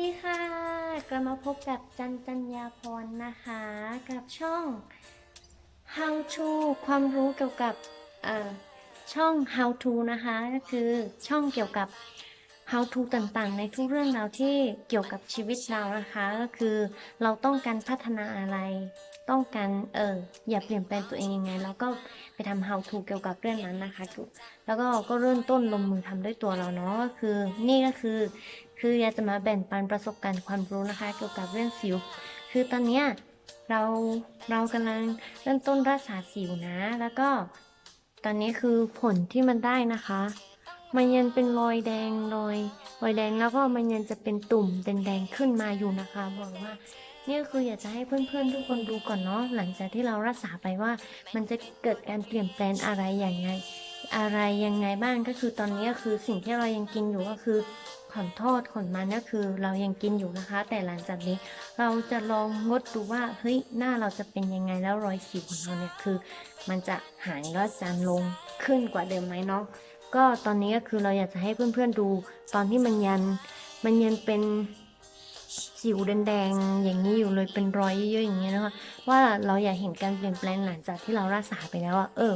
ดีค่ะ กลับมาพบกับจันจัญญาพรนะคะ กับช่อง How to ความรู้เกี่ยวกับอ่อช่อง How to นะคะ ก็คือช่องเกี่ยวกับ How to ต่างๆ ในทุกเรื่องราวที่เกี่ยวกับชีวิตเรานะคะ ก็คือเราต้องการพัฒนาอะไร ต้องการเอออย่าเปลี่ยนแปลงตัวเองยังไงเราก็ไปทำ How to เกี่ยวกับเรื่องนั้นนะคะแล้วก็ก็เริ่มต้นลงมือทำด้วยตัวเราเนาะก็คือ นี่ก็คือ คืออยากจะมาแบ่งปันประสบการณ์ความรู้นะคะ เกี่ยวกับเรื่องสิว คือตอนเนี้ยเราเรากำลังเริ่มต้นรักษาสิวนะ แล้วก็ตอนนี้คือผลที่มันได้นะคะ มันยังเป็นรอยแดงรอยรอยแดงแล้วก็มันยังจะเป็นตุ่มแดงๆขึ้นมาอยู่นะคะ บอกว่านี่คืออยากจะให้เพื่อนๆทุกคนดูก่อนเนาะหลังจากที่เรารักษาไปว่า มันจะเกิดการเปลี่ยนแปลงอะไรอย่างไง อะไรยังไงบ้างก็คือตอนนี้ก็คือสิ่งที่เรายังกินอยู่ก็คือขอนทอดขอนมันก็คือเรายังกินอยู่นะคะ แต่หลังจากนี้เราจะลองงดดูว่าเฮ้ยหน้าเราจะเป็นยังไงแล้วรอยสิวของเราเนี่ยคือ มันจะหายแล้วจางลงขึ้นกว่าเดิมไหมเนาะ ก็ตอนนี้ก็คือเราอยากจะให้เพื่อนๆดูตอนที่มันยัน มันยังเป็นสิวแดงๆอย่างนี้อยู่เลยเป็นรอยเยอะๆอย่างเงี้นะคะว่าเราอยากเห็นการเปลี่ยนแปลงหลังจากที่เรารักษาไปแล้วอะเออ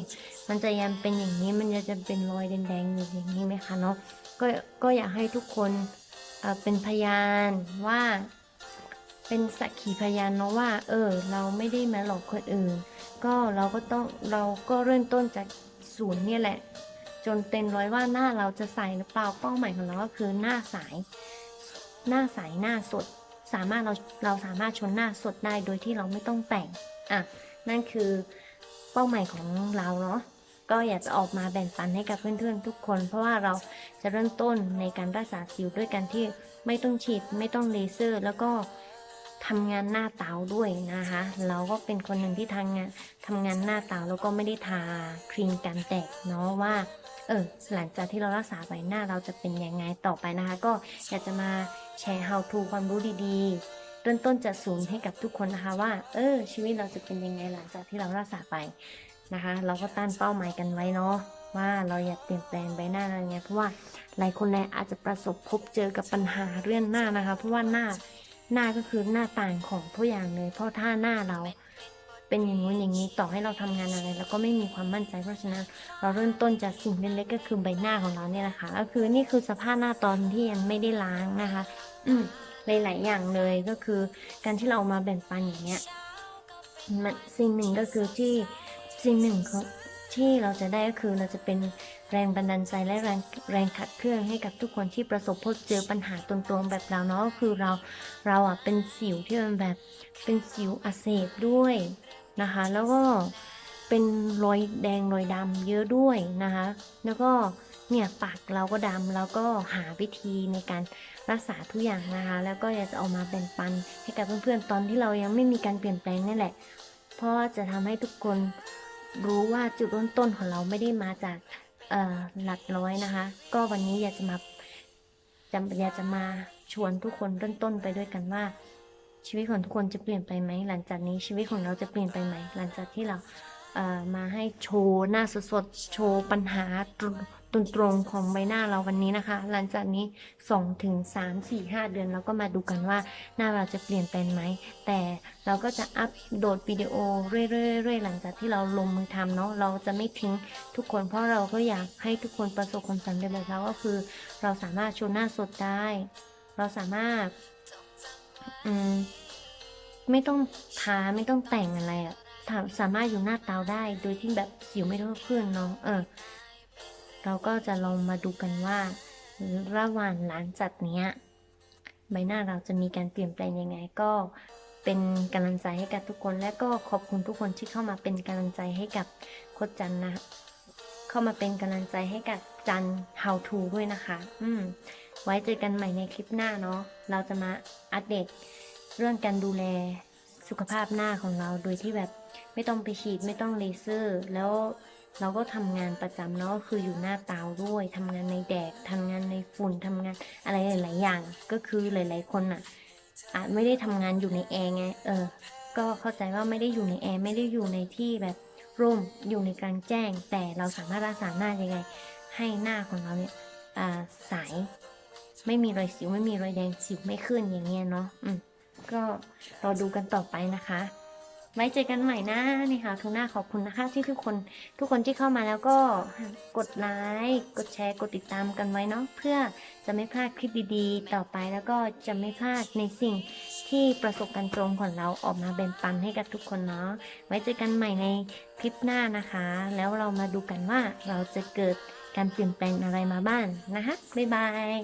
มันจะยังเป็นอย่างนี้มันจะจะเป็นรอยแดงๆอยู่อย่างนี้ไหมคะเนาะก็ก็อยากให้ทุกคนเเป็นพยานว่าเป็นสักขีพยานเนาะว่า เออ เราไม่ได้มาหลอกคนอื่น ก็เราก็ต้องเราก็เริ่มต้นจากศูนย์เนี่ยแหละ จนเต็มร้อยว่าหน้าเราจะใสหรือเปล่าเป้าหมายของเราก็คือหน้าใสหน้าใสหน้าสด สามารถเราเราสามารถชนหน้าสดได้โดยที่เราไม่ต้องแต่งอะนั่นคือเป้าหมายของเราเนาะก็อยากจะออกมาแบ่งปันให้กับเพื่อนๆทุกคน เพราะว่าเราจะเริ่มต้นในการรักษาสิวด้วยกันที่ไม่ต้องฉีดไม่ต้องเลเซอร์ แล้วก็ ทำงานหน้าเตาด้วยนะคะ เราก็เป็นคนหนึ่งที่ทำงานทำงานหน้าเตาแล้วก็ไม่ได้ทาครีมกันแดดเนาะว่าเออหลังจากที่เรารักษาไปหน้าเราจะเป็นยังไงต่อไปนะคะ ก็อยากจะมาแชร์ how to ความรู้ดีๆเริ่มต้นจากศูนย์ให้กับทุกคนนะคะว่า เออ ชีวิตเราจะเป็นยังไงหลังจากที่เรารักษาไปนะคะ เราก็ตั้งเป้าหมายกันไว้เนาะว่าเราอยากเปลี่ยนแปลงใบหน้าอะไรเงี้ยเพราะว่าหลายคนแลอาจจะประสบพบเจอกับปัญหาเรื่องหน้านะคะ เพราะว่าหน้า หน้าก็คือหน้าต่างของทุกอย่างเลย เพราะถ้าหน้าเราเป็นอย่างงู้นอย่างนี้ต่อให้เราทำงานอะไรเราก็ไม่มีความมั่นใจเพราะฉะนั้น เราเริ่มต้นจากสิ่งเล็กๆก็คือใบหน้าของเราเนี่ยแหละค่ะก็คือนี่คือสภาพหน้าตอนที่ยังไม่ได้ล้างนะคะ อืมหลายๆอย่างเลยก็คือการที่เรามาแบ่งปันอย่างเงี้ยมันสิ่งหนึ่งก็คือที่สิ่งหนึ่งของ ที่เราจะได้ก็คือเราจะเป็นแรงบันดาลใจและแรงแรงขัดเคลื่อนให้กับทุกคนที่ประสบพบเจอปัญหาตรงๆแบบเราเนาะก็คือเราเราอะเป็นสิวที่มันแบบเป็นสิวอักเสบด้วยนะคะ แล้วก็เป็นรอยแดงรอยดำเยอะด้วยนะคะ แล้วก็เนี่ยปากเราก็ดำแล้วก็หาวิธีในการรักษาทุกอย่างนะคะ แล้วก็อยากจะเอามาแบ่งปันให้กับเพื่อนๆตอนที่เรายังไม่มีการเปลี่ยนแปลงนี่แหละ เพราะว่าจะทำให้ทุกคน รู้ว่าจุดเริ่มต้นของเราไม่ได้มาจากหลักร้อยนะคะ ก็วันนี้อยากจะมาจำอยากจะมาชวนทุกคนเริ่มต้นไปด้วยกันว่า ชีวิตของทุกคนจะเปลี่ยนไปไหมหลังจากนี้ชีวิตของเราจะเปลี่ยนไปไหมหลังจากที่เราเมาให้โชว์หน้าสดๆโชว์ปัญหา ตรงตรงๆของใบหน้าเราวันนี้นะคะ หลังจากนี้2ถึง3 4 5 เดือนเราก็มาดูกันว่าหน้าเราจะเปลี่ยนแปลงไหม แต่เราก็จะอัปโหลดวิดีโอเรื่อยๆหลังจากที่เราลงมือทำเนาะเราจะไม่ทิ้งทุกคนเพราะเราก็อยากให้ทุกคนประสบความสำเร็จแบบเราก็คือ เราสามารถโชว์หน้าสดได้ เราสามารถอืมไม่ต้องทาไม่ต้องแต่งอะไรอะสามารถอยู่หน้าเตาได้ โดยที่แบบสิวไม่ต้องขึ้นเนาะเออ เราก็จะลองมาดูกันว่าระหว่างหลังจากเนี้ยใบหน้าเราจะมีการเปลี่ยนแปลงยังไงก็เป็นกำลังใจให้กับทุกคน และก็ขอบคุณทุกคนที่เข้ามาเป็นกำลังใจให้กับโคชจันนะ เข้ามาเป็นกำลังใจให้กับจัน How to ด้วยนะคะ อืม ไว้เจอกันใหม่ในคลิปหน้าเนาะเราจะมาอัปเดตเรื่องการดูแลสุขภาพหน้าของเรา โดยที่แบบไม่ต้องไปฉีดไม่ต้องเลเซอร์ แล้ว เราก็ทำงานประจำเนาะคืออยู่หน้าเตาด้วยทำงานในแดดทำงานในฝุ่นทำงานอะไรหลาย ๆ อย่าง ก็คือหลาย ๆ คนอะอาจไม่ได้ทำงานอยู่ในแอร์ไงเออ ก็เข้าใจว่าไม่ได้อยู่ในแอร์ไม่ได้อยู่ในที่แบบร่มอยู่ในกลางแจ้ง แต่เราสามารถรักษาหน้ายังไง ให้หน้าของเราเนี่ยอ่าใสไม่มีรอยสิวไม่มีรอยแดงสิวไม่ขึ้นอย่างเงี้ยเนาะอืมก็รอดูกันต่อไปนะคะ ไว้เจอกันใหม่นะนี่ค่ะทุกหน้าขอบคุณนะคะ ที่ทุกคนทุกคนที่เข้ามาแล้วก็กดไลค์กดแชร์ กดติดตามกันไว้เนาะเพื่อจะไม่พลาดคลิปดีๆ ต่อไปแล้วก็จะไม่พลาดในสิ่งที่ประสบการณ์ตรงของเราออกมาแบ่งปันให้กับทุกคนเนาะไว้เจอกันใหม่ในคลิปหน้านะคะ แล้วเรามาดูกันว่าเราจะเกิดการเปลี่ยนแปลงอะไรมาบ้างนะคะบ๊ายบาย